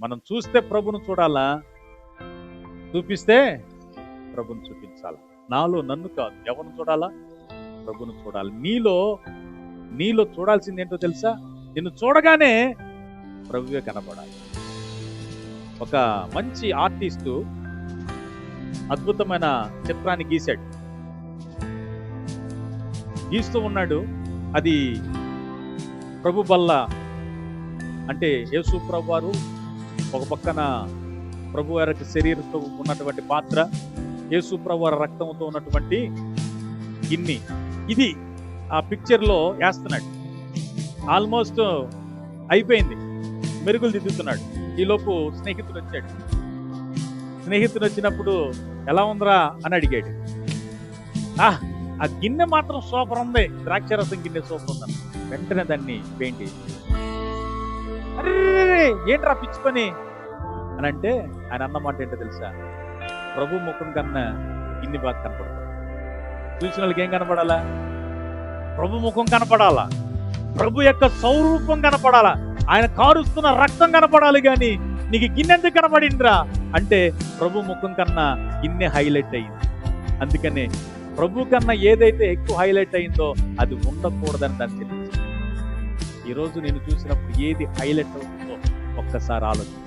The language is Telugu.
మనం చూస్తే ప్రభును చూడాలా? చూపిస్తే ప్రభును చూపించాలి? నాలో నన్ను కాదు ఎవరిని చూడాలా? ప్రభును చూడాలి. నీలో నీలో చూడాల్సింది ఏంటో తెలుసా? నిన్ను చూడగానే ప్రభువే కనపడాలి ఒక మంచి ఆర్టిస్టు అద్భుతమైన చిత్రాన్ని గీశాడు. గీస్తూ ఉన్నాడు. అది ప్రభు బల్ల అంటే యేసు ప్రభు వారు ఒక పక్కన ప్రభు వారికి శరీరంతో ఉన్నటువంటి పాత్ర యేసు ప్రభు వారి రక్తంతో ఉన్నటువంటి గిన్ని. ఇది ఆ పిక్చర్లో వేస్తున్నాడు. ఆల్మోస్ట్ అయిపోయింది. మెరుగులు దిద్దుతున్నాడు. ఈలోపు స్నేహితుడు వచ్చాడు. స్నేహితుడు వచ్చినప్పుడు ఎలా ఉందిరా అని అడిగాడు. ఆ ఆ గిన్నె మాత్రం సూపర్ ఉంది. ద్రాక్షరసం గిన్నె సూపర్ ఉందని వెంటనే దాన్ని పెయింట్ చేసి అరే ఏంట్రా పిచ్చి పని? అని అంటే ఆయన అన్నమాట ఏంటో తెలుసా? ప్రభు ముఖం కన్నా గిన్నె బాగా కనపడతాడు. చూసిన వాళ్ళకి ఏం కనపడాలా? ప్రభు ముఖం కనపడాలా? ప్రభు యొక్క సౌరూపం కనపడాలా? ఆయన కారుస్తున్న రక్తం కనపడాలి కానీ నీకు గిన్నెందుకు కనపడిందిరా? అంటే ప్రభు ముఖం కన్నా గిన్నె హైలైట్ అయింది. అందుకనే ప్రభు కన్నా ఏదైతే ఎక్కువ హైలైట్ అయిందో అది ఉండకూడదని దాన్ని తెలిసింది ఈరోజు నేను చూసినప్పుడు ఏది హైలైట్ అవుతుందో ఒక్కసారి ఆలోచించు.